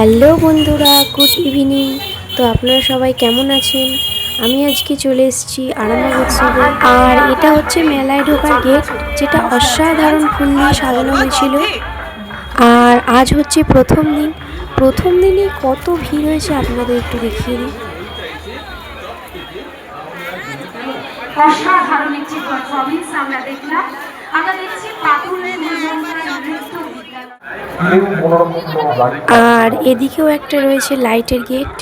Hello বন্ধুরা, good evening. তো আপনারা সবাই কেমন আছেন? আমি আজকে চলে এসেছি আরামবাগ উৎসবে। আর এটা হচ্ছে মেলায় ঢোকার গেট, যেটা অসাধারণ ফুল দিয়ে সাজানো হয়েছিল। আর আজ হচ্ছে প্রথম দিন। প্রথম দিনই কত ভিড় হয়েছে আপনাদের একটু দেখিয়ে দিই। অসাধারণ একটি পারফরমেন্স আমরা দেখলাম। আমরা দেখছি নৃত্য আর এদিকেও একটা রয়েছে লাইটের গেট।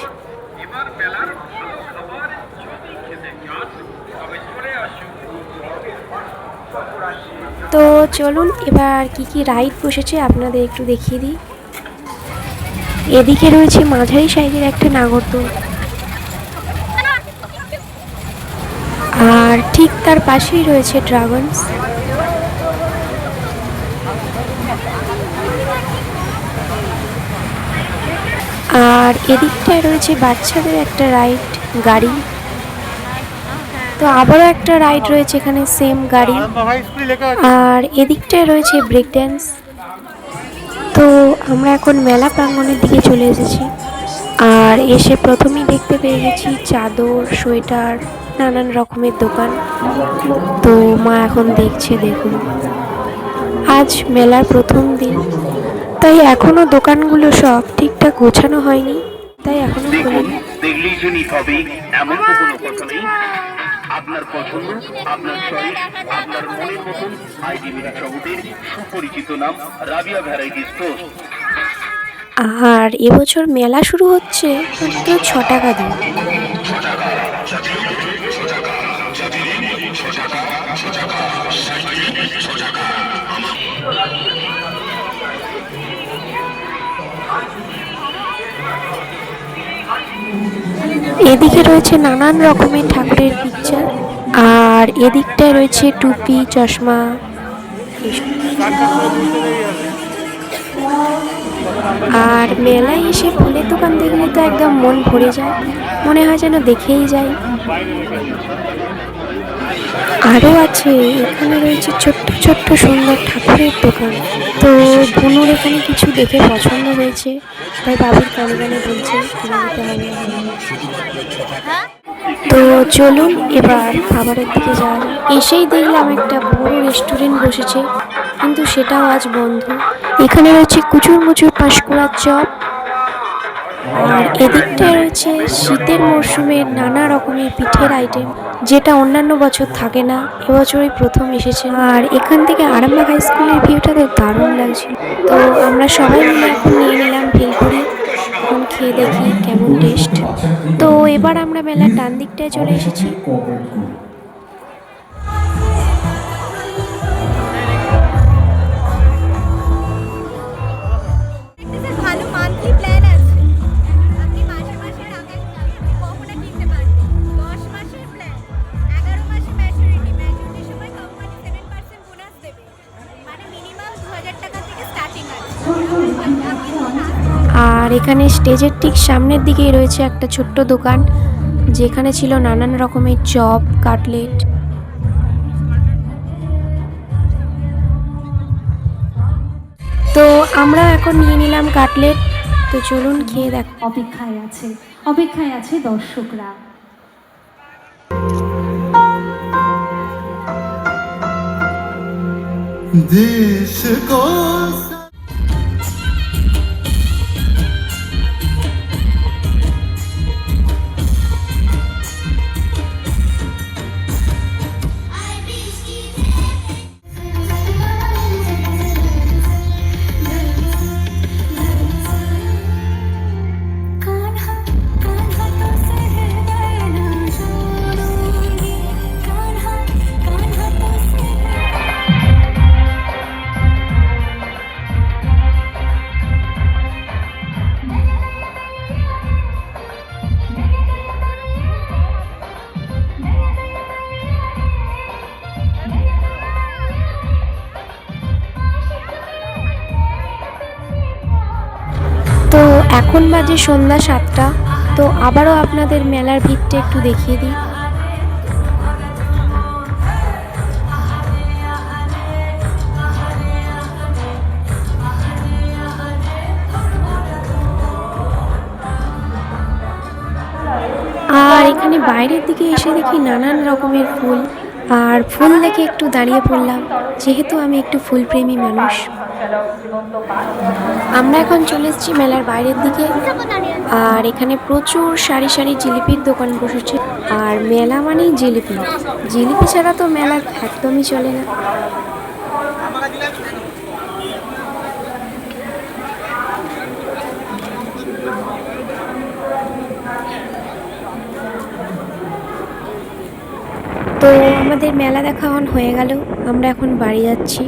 তো চলুন, এবার কি কি রাইড বসেছে আপনাদের একটু দেখিয়ে দিই। এদিকে রয়েছে মাঝারি সাইজের একটা নাগরদোল। আর ঠিক তার পাশেই রয়েছে ড্রাগনস। আর এদিকটায় রয়েছে বাচ্চাদের একটা রাইড গাড়ি। তো আবারও একটা রাইড রয়েছে এখানে সেম গাড়ি। আর এদিকটায় রয়েছে ব্রেক ড্যান্স তো আমরা এখন মেলা প্রাঙ্গণের দিকে চলে এসেছি। আর এসে প্রথমেই দেখতে পেয়ে গেছি চাদর, সোয়েটার, নানান রকমের দোকান। তো মা এখন দেখছে, দেখুন। আজ মেলার প্রথম দিন। তাই এখনও দোকানগুলো সব ঠিকঠাক গোছানো হয়নি। তাই এখনও দেখুন খোলেনি। দেখলেই যে নিতে হবে এমন তো কোনো কথা নেই। আপনার পছন্দ আপনার চয়েস আপনার মনের মতন আইডিবির জগতের সুপরিচিত নাম রাবিয়া ভ্যারাইটি স্টোর আর এবছর মেলা শুরু হচ্ছে মাত্র ছ টাকা দিয়ে। এদিকে রয়েছে নানান রকমের ঠাকুরের পিকচার আর এদিকটায় রয়েছে টুপি, চশমা, আর মেলায় এসে ফুলের দোকান দেখলে তো একদম মন ভরে যায়, মনে হয় যেন দেখেই যাই। আরও আছে, এখানে রয়েছে ছোট্ট ছোট্ট সুন্দর ঠাকুরের দোকান। তো বুনুর এখানে কিছু দেখে পছন্দ হয়েছে। তাই বাবুর কানে কানে বলছে কিনে দিতে হবে তো চলুন এবার খাবারের দিকে যাওয়া এসেই দেখলাম একটা বড় রেস্টুরেন্ট বসেছে, কিন্তু সেটাও আজ বন্ধ। এখানে রয়েছে কুচুর মুচুর পাঁশকুড়ার চপ, আর এদিকটায় রয়েছে শীতের মরশুমে নানা রকমের পিঠের আইটেম, যেটা অন্যান্য বছর থাকে না, এবছরই প্রথম এসেছে। আর এখান থেকে আরামবাগ হাই স্কুলের ভিউটা তো দারুণ লাগছে। তো আমরা সবাই মিলে এখন নিয়ে নিলাম ভেলপুরি। খেয়ে দেখি কেমন টেস্ট। তো এবার আমরা মেলার ডান দিকটায় চলে এসেছি। টাকা থেকে স্টার্টিং আছে। আর এখানে স্টেজের ঠিক সামনের দিকেই রয়েছে একটা ছোট্ট দোকান যেখানে ছিল নানান রকমের চপ কাটলেট। তো আমরা এখন নিয়ে নিলাম কাটলেট। তো চলুন খেয়ে দেখ অপেক্ষায় আছে অপেক্ষায় আছে দর্শকরা। देश তো এখন বাজে সন্ধ্যা সাতটা, তো আবারও আপনাদের মেলার ভিড়টা একটু দেখিয়ে দিই। আর এখানে বাইরের দিকে এসে দেখি নানান রকমের ফুল। আর ফুল দেখে একটু দাঁড়িয়ে পড়লাম, যেহেতু আমি একটু ফুলপ্রেমী মানুষ। আমরা এখন চলে এসেছি মেলার বাইরের দিকে, আর এখানে প্রচুর সারি সারি জিলিপির দোকান বসেছে। আর মেলা মানেই জিলিপি। জিলিপি ছাড়া তো মেলা একদমই চলে না। তো আমাদের মেলা দেখা অন হয়ে গেল, আমরা এখন বাড়ি যাচ্ছি।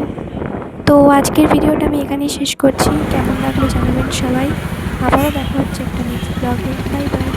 তো আজকের ভিডিওটা আমি এখানেই শেষ করছি। কেমন লাগল জানাবেন সবাই। আবারও দেখা হচ্ছে একটা নেক্সট ব্লগে বাই বাই